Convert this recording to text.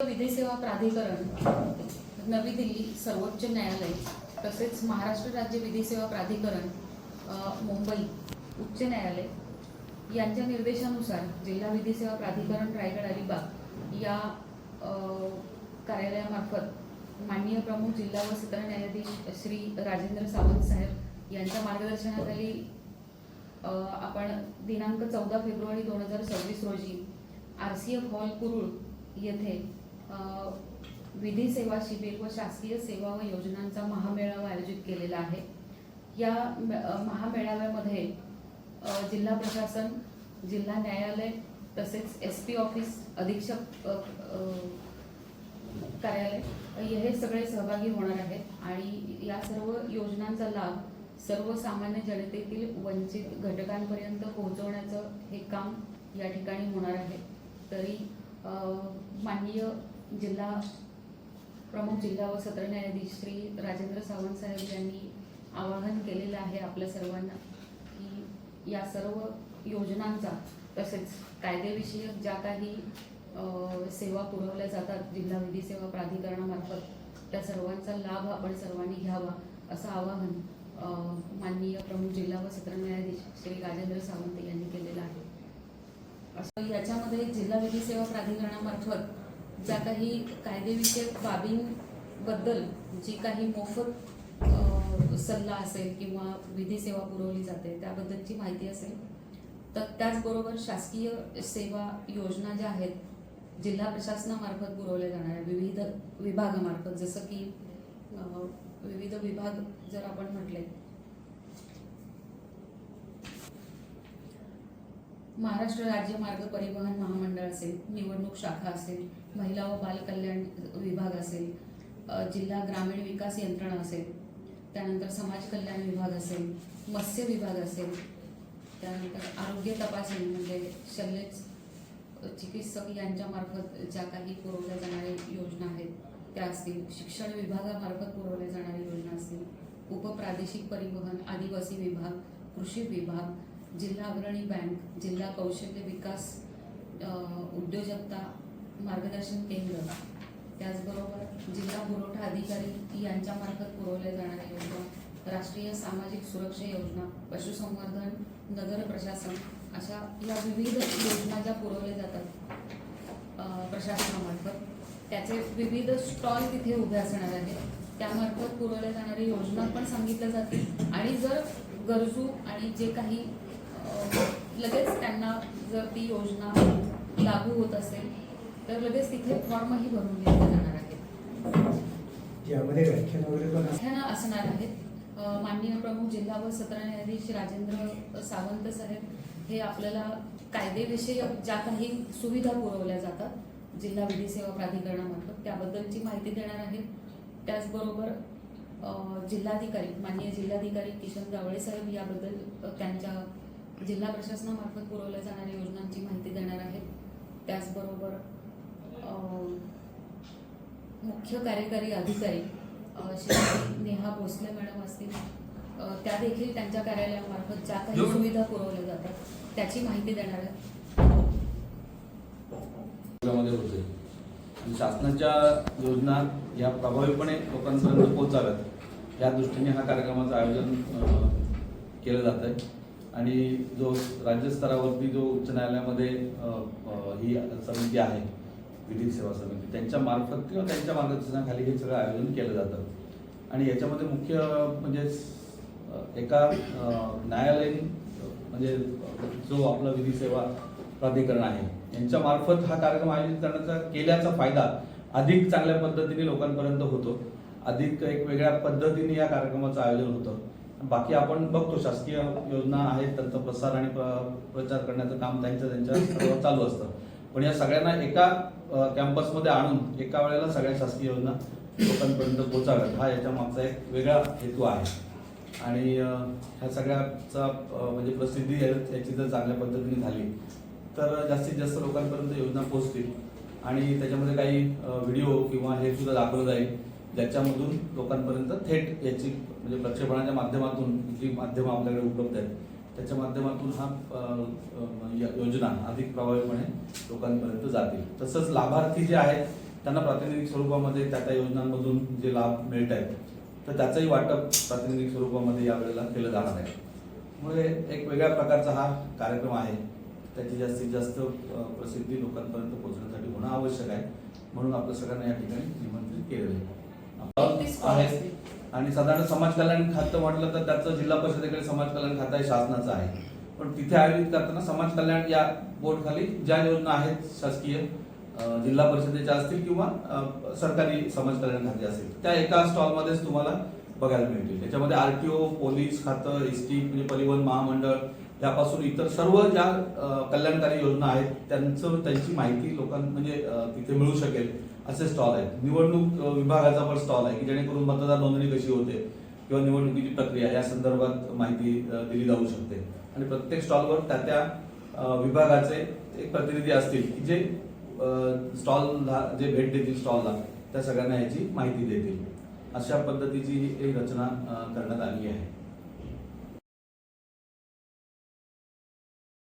विधी सेवा प्राधिकरण नवी दिल्ली सर्वोच्च न्यायालय तसेच महाराष्ट्र राज्य विधी सेवा प्राधिकरण मुंबई उच्च न्यायालय यांच्या निर्देशानुसार जिल्हा विधी सेवा प्राधिकरण रायगड अलिबाग या कार्यालयामार्फत माननीय प्रमुख जिल्हा व सत्र न्यायाधीश श्री राजेंद्र सावंत साहेब यांच्या मार्गदर्शनाखाली आपण दिनांक चौदा फेब्रुवारी दोन हजार सव्वीस रोजी R C F hall Kurul येथे विधी सेवा शिबिर व शासकीय सेवा व योजनांचा महामेळावा आयोजित केलेला आहे. या महामेळाव्यामध्ये जिल्हा प्रशासन जिल्हा न्यायालय तसेच एस पी ऑफिस अधीक्षक कार्यालय हे सगळे सहभागी होणार आहेत आणि या सर्व योजनांचा लाभ सर्वसामान्य जनतेतील वंचित घटकांपर्यंत पोहोचवण्याचं हे काम या ठिकाणी होणार आहे. तरी माननीय जिल्हा प्रमुख जिल्हा व सत्र न्यायाधीश श्री राजेंद्र सावंत साहेब यांनी आवाहन केलेलं आहे आपल्या सर्वांना की या सर्व योजनांचा तसेच कायदेविषयक ज्या काही सेवा पुरवल्या जातात जिल्हा विधी सेवा प्राधिकरणामार्फत त्या सर्वांचा लाभ आपण सर्वांनी घ्यावा असं आवाहन माननीय प्रमुख जिल्हा व सत्र न्यायाधीश श्री राजेंद्र सावंत यांनी केलेलं आहे. असं याच्यामध्ये जिल्हा विधी सेवा प्राधिकरणामार्फत ज्या काही कायदेविषयक बाबींबद्दल जी काही मोफत सल्ला असेल किंवा विधी सेवा पुरवली जाते त्याबद्दलची माहिती असेल तर त्याचबरोबर शासकीय सेवा योजना ज्या आहेत जिल्हा प्रशासनामार्फत पुरवल्या जाणाऱ्या विविध विभागामार्फत जसं की विविध विभाग जर आपण म्हटले महाराष्ट्र राज्य मार्ग परिवहन महामंडळ असेल निवडणूक शाखा असेल महिला व बालकल्याण विभाग असेल जिल्हा ग्रामीण विकास यंत्रणा असेल त्यानंतर समाज कल्याण विभाग असेल मत्स्य विभाग असेल त्यानंतर आरोग्य तपासणी म्हणजे शल्य चिकित्सक यांच्यामार्फत ज्या काही पुरवल्या जाणाऱ्या योजना आहेत त्या असतील. शिक्षण विभागामार्फत पुरवल्या जाणाऱ्या योजना असतील. उपप्रादेशिक परिवहन आदिवासी विभाग कृषी विभाग जिल्हा अग्रणी बँक जिल्हा कौशल्य विकास उद्योजकता मार्गदर्शन केंद्र. त्याचबरोबर जिल्हा पुरवठा अधिकारी यांच्यामार्फत पुरवल्या जाणाऱ्या योजना राष्ट्रीय सामाजिक सुरक्षा योजना पशुसंवर्धन नगर प्रशासन अशा या विविध योजना ज्या पुरवल्या जातात प्रशासनामार्फत त्याचे विविध स्टॉल तिथे उभे असणार आहेत. त्यामार्फत पुरवल्या जाणाऱ्या योजना पण सांगितल्या जातील. आणि जर गरजू आणि जे काही लगेच त्यांना जर ती योजना लागू होत असेल तर लगेच तिथे फॉर्मही भरून घेतले जाणार आहेत. यामध्ये व्याख्यान वगैरे पण असतं. व्याख्यानं असणार आहेत. माननीय प्रमुख जिल्हा व सत्र न्यायाधीश राजेंद्र सावंत साहेब हे आपल्याला कायदेविषयक ज्या काही सुविधा पुरवल्या जातात जिल्हा विधी सेवा प्राधिकरणामार्फत त्याबद्दलची माहिती देणार आहेत. त्याचबरोबर जिल्हाधिकारी माननीय जिल्हाधिकारी किशन जावळे साहेब याबद्दल त्यांच्या जिल्हा प्रशासनामार्फत पुरवल्या जाणाऱ्या योजनांची माहिती देणार आहेत. त्याचबरोबर अ, मुख्य कार्यकारी अधिकारी श्रीमती नेहा भोसले मॅडम असतील त्या देखील त्यांच्या कार्यालयामार्फत ज्या काही सुविधा पुरवल्या जातात त्याची माहिती देणार आहेत. शासनाच्या योजना या प्रभावीपणे लोकांपर्यंत पोहोचाव्यात या दृष्टीने हा कार्यक्रमाचं आयोजन केलं जात आहे आणि जो राज्यस्तरावरती जो उच्च न्यायालयामध्ये ही समिती आहे विधी सेवा समिती त्यांच्या मार्फत किंवा त्यांच्या मार्गदर्शनाखाली हे सगळं आयोजन केलं जातं. आणि याच्यामध्ये मुख्य म्हणजे एका न्यायालयीन म्हणजे जो आपला विधी सेवा प्राधिकरण आहे यांच्या मार्फत हा कार्यक्रम आयोजित करण्याचा केल्याचा फायदा अधिक चांगल्या पद्धतीने लोकांपर्यंत होतो. अधिक एक वेगळ्या पद्धतीने या कार्यक्रमाचं आयोजन होतं. बाकी आपण बघतो शासकीय योजना आहेत त्यांचा प्रसार आणि प्रचार करण्याचं काम त्यांचं त्यांच्या चालू असतं. पण या सगळ्यांना एका कॅम्पसमध्ये आणून एका वेळेला सगळ्या शासकीय योजना लोकांपर्यंत पोहोचाव्यात हा याच्या मागचा एक वेगळा हेतू आहे. आणि ह्या सगळ्याचा म्हणजे प्रसिद्धी याची जर चांगल्या पद्धतीने झाली तर जास्तीत जास्त लोकांपर्यंत योजना पोहोचतील. आणि त्याच्यामध्ये काही व्हिडिओ किंवा हे सुद्धा दाखवलं जाईल. ज्याच्यामधून लोकांपर्यंत थेट याची म्हणजे प्रक्षेपणाच्या माध्यमातून जी माध्यमं आपल्याकडे उपलब्ध आहेत त्याच्या माध्यमातून हा योजना अधिक प्रभावीपणे लोकांपर्यंत जातील. तसंच लाभार्थी जे आहेत त्यांना प्रातिनिधिक स्वरूपामध्ये त्या त्या योजनांमधून जे लाभ मिळत आहेत तर त्याचंही वाटप प्रातिनिधिक स्वरूपामध्ये यावेळेला केलं जाणार आहे. त्यामुळे एक वेगळ्या प्रकारचा हा कार्यक्रम आहे त्याची जास्तीत जास्त प्रसिद्धी लोकांपर्यंत पोहोचण्यासाठी होणं आवश्यक आहे म्हणून आपल्या सगळ्यांना या ठिकाणी निमंत्रित केलेलं आहे. आहे. आणि साधारण समाज कल्याण खातं म्हटलं तर त्याचं जिल्हा परिषदेकडे समाज कल्याण खातं हे शासनाचं आहे. पण तिथे आयोजित करताना समाज कल्याण या बोर्ड खाली ज्या योजना आहेत शासकीय जिल्हा परिषदेच्या असतील किंवा सरकारी समाज कल्याण खाते असतील त्या एका स्टॉलमध्येच तुम्हाला बघायला मिळतील. त्याच्यामध्ये आरटीओ पोलीस खातं एस टी म्हणजे परिवहन महामंडळ त्यापासून इतर सर्व ज्या कल्याणकारी योजना आहेत त्यांचं त्यांची माहिती लोकांना म्हणजे तिथे मिळू शकेल. असे स्टॉल आहेत. निवडणूक विभागाचा पण स्टॉल आहे की जेणेकरून मतदार नोंदणी कशी होते किंवा निवडणुकीची प्रक्रिया या संदर्भात माहिती दिली जाऊ शकते. आणि प्रत्येक स्टॉलवर त्या त्या विभागाचे एक प्रतिनिधी असतील की जे स्टॉलला जे भेट देतील स्टॉलला त्या सगळ्यांना याची माहिती देतील. अशा पद्धतीची ही एक रचना करण्यात आली आहे.